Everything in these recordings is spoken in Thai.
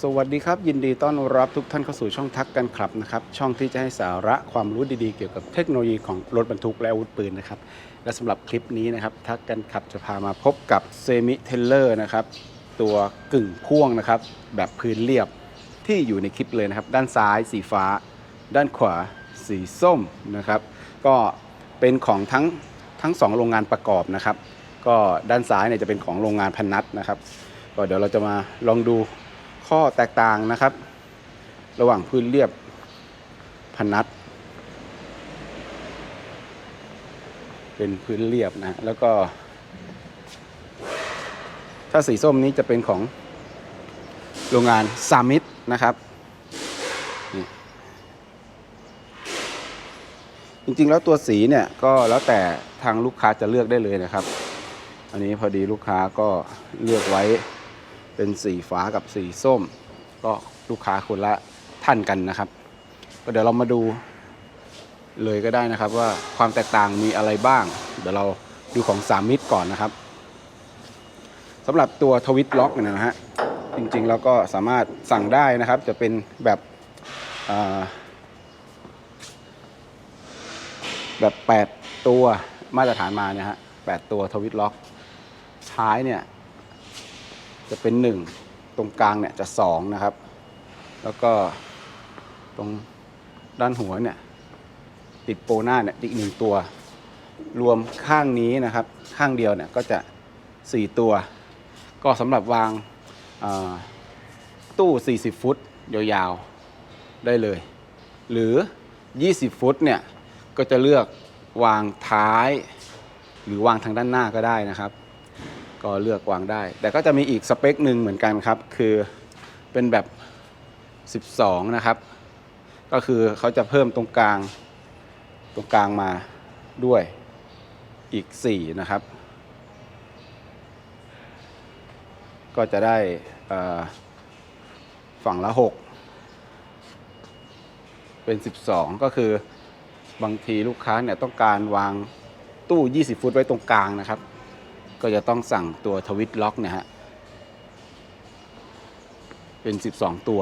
สวัสดีครับ ยินดีต้อนรับทุกท่านเข้าสู่ช่องทักกันครับนะครับช่องที่จะให้สาระความรู้ดีๆ เกี่ยวกับเทคโนโลยีของรถบรรทุกและอาวุธปืนนะครับและสำหรับคลิปนี้นะครับทักกันขับจะพามาพบกับเซมิเทเลอร์นะครับตัวกึ่งพ่วงนะครับแบบพื้นเรียบที่อยู่ในคลิปเลยนะครับ ด้านซ้ายสีฟ้า ด้านขวาสีส้มนะครับ ก็เป็นของทั้งทั้งสองโรงงานประกอบนะครับ ก็ด้านซ้ายเนี่ยจะเป็นของโรงงานพนัทนะครับ ก็เดี๋ยวเราจะมาลองดู ข้อแตกต่างนะครับ ระหว่างพื้นเรียบพนัทเป็นพื้นเรียบนะ แล้วก็ ถ้าสีส้มนี้จะเป็นของโรงงานซามิดนะครับจริงๆ แล้วตัวสีเนี่ยก็แล้วแต่ทางลูกค้าจะเลือกได้เลยนะครับ อันนี้พอดีลูกค้าก็เลือกไว้ เป็นสีฟ้ากับสีส้ม ก็ลูกค้าคนละท่านกันนะครับ ก็เดี๋ยวเรามาดูเลยก็ได้นะครับว่าความแตกต่างมีอะไรบ้าง เดี๋ยวเราดูของสามมิตรก่อนนะครับสำหรับตัวทวิตล็อกเนี่ยนะฮะจริงๆแล้วก็สามารถสั่งได้นะครับ จะเป็นแบบแบบ 8 ตัวมาตรฐานมาเนี่ยฮะ8ตัวทวิตล็อกท้ายเนี่ย จะเป็น 1 ตรงกลางเนี่ยจะ 2 นะครับ แล้วก็ตรงด้านหัวเนี่ยติดโปรหน้าเนี่ยอีกหนึ่งตัว รวมข้างนี้นะครับ ข้างเดียวเนี่ยก็จะ 4 ตัว ก็สำหรับวางาตู้ 40 ฟุตยาวๆ ได้เลย หรือ 20 ฟุตเนี่ยก็จะเลือกวางท้าย หรือวางทางด้านหน้าก็ได้นะครับ ก็เลือกวางได้ แต่ก็จะมีอีกสเปคหนึ่งเหมือนกันครับ คือเป็นแบบ 12 นะครับ ก็คือเขาจะเพิ่มตรงกลาง ตรงกลางมาด้วยอีก 4 นะครับ ก็จะได้ฝั่งละ 6 เป็น 12 ก็คือบางทีลูกค้าเนี่ยต้องการวางตู้ 20 ฟุตไว้ตรงกลางนะครับ ก็จะต้องสั่งตัวทวิตล็อกเนี่ยฮะ เป็น 12 ตัว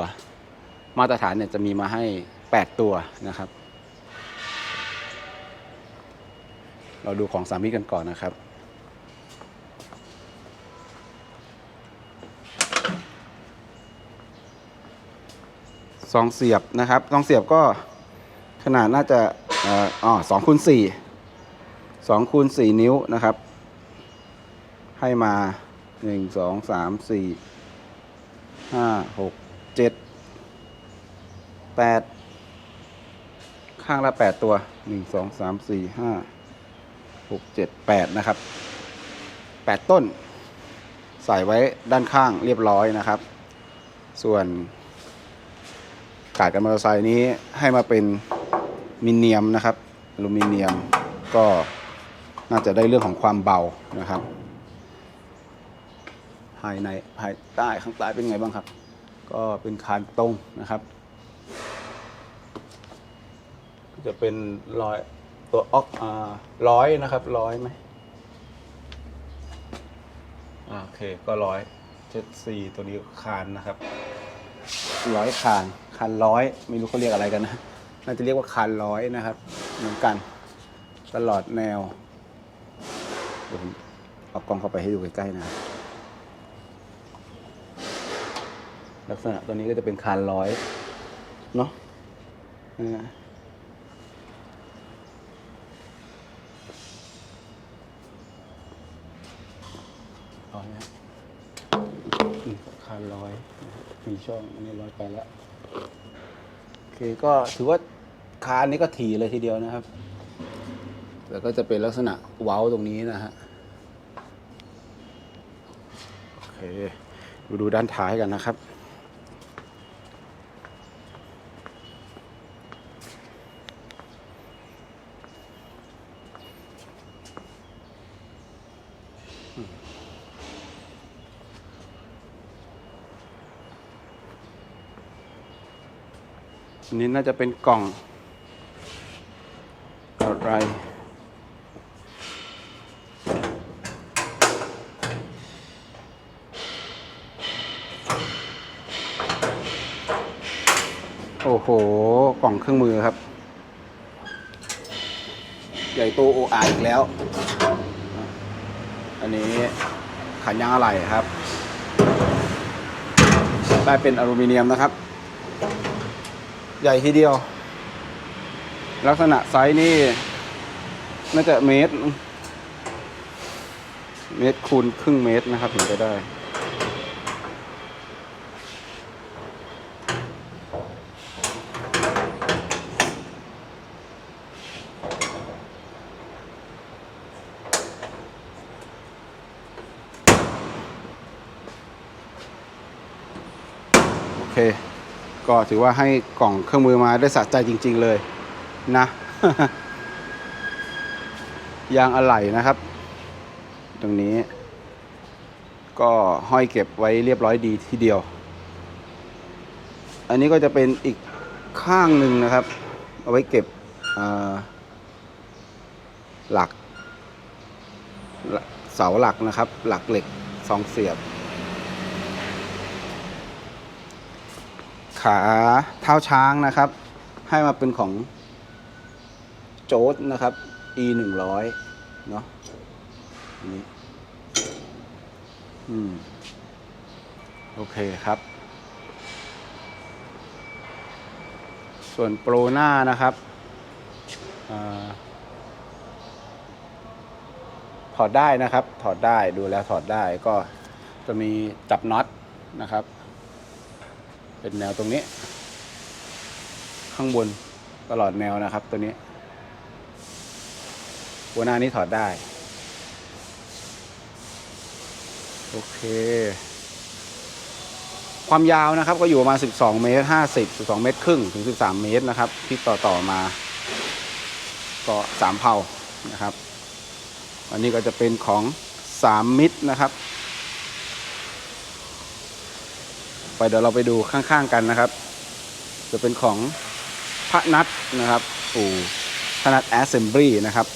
มาตรฐานเนี่ยจะมีมาให้ 8 ตัวนะครับ เราดูของสามิตกันก่อนนะครับซองเสียบนะครับซองเสียบก็ขนาดน่าจะอ๋อสองคูณสี่สองคูณสี่นิ้วนะครับ ให้มาหนึ่งสองสามสี่ห้าหกเจ็ดแปดข้างละแปดตัวหนึ่งสองสามสี่ห้าหกเจ็ดแปดนะครับแปดต้น ใส่ไว้ด้านข้างเรียบร้อยนะครับ ส่วนกาดกันมอเตอร์ไซค์นี้ให้มาเป็นมิเนียมนะครับอลูมิเนียมก็น่าจะได้เรื่องของความเบานะครับ ภายในภายใต้ข้างใต้เป็นไงบ้างครับ ก็เป็นคานตรงนะครับจะเป็นร้อยตัวออกอ่าร้อยนะครับร้อยไหมโอเคก็ร้อยเจ็ดสี่ตัวนี้คานนะครับร้อยคานคานร้อยไม่รู้เขาเรียกอะไรกันนะน่าจะเรียกว่าคานร้อยนะครับ เหมือนกัน ตลอดแนวเดี๋ยวผมเอากล้องเข้าไปให้ดูใกล้ๆนะครับ ลักษณะตัวนี้ก็จะเป็นคานร้อยเนาะร้อยนะคานร้อยมีช่องอันนี้ร้อยไปแล้วโอเคก็ถือว่าคานนี้ก็ถี่เลยทีเดียวนะครับ แล้วก็จะเป็นลักษณะเว้าตรงนี้นะฮะโอเคดูดูด้านท้ายกันนะครับ อันนี้น่าจะเป็นกล่องอะไรโอ้โห กล่องเครื่องมือครับ ใหญ่โตโออาอีกแล้ว อันนี้ขันยางอะไหล่ครับ ได้เป็นอลูมิเนียมนะครับ ใหญ่ทีเดียว ลักษณะไซส์นี่น่าจะเมตร เมตรคูณครึ่งเมตรนะครับถึงจะได้ โอเค ก็ถือว่าให้กล่องเครื่องมือมาได้สะใจจริง ๆ เลยนะ ยางอะไหล่นะครับ ตรงนี้ ก็ห้อยเก็บไว้เรียบร้อยดีทีเดียว อันนี้ก็จะเป็นอีกข้างหนึ่งนะครับ เอาไว้เก็บหลัก เสาหลักนะครับ หลักเหล็กสองเสียบ ขาเท้าช้างนะครับ ให้มาเป็นของโจ๊ตนะครับ e หนึ่งร้อยเนาะนนี้อืม โอเคครับ ส่วนโปรหน้านะครับอถอดได้นะครับ ถอดได้ดูแล้วถอดได้ก็จะมีจับน็อตนะครับ เป็นแนวตรงนี้ ข้างบนตลอดแนวนะครับ ตัวนี้ หัวหน้านี้ถอดได้ โอเค ความยาวนะครับก็อยู่ประมาณ 12 เมตร 50 12 เมตรครึ่งถึง 13 เมตรนะครับ ที่ต่อต่อมาก็3เผานะครับ อันนี้ก็จะเป็นของ3มิตรนะครับ ไปเดี๋ยวเราไปดูข้างๆกันนะครับ จะเป็นของพระนัทนะครับอู่พระนัทแอสเซมบลีนะครับ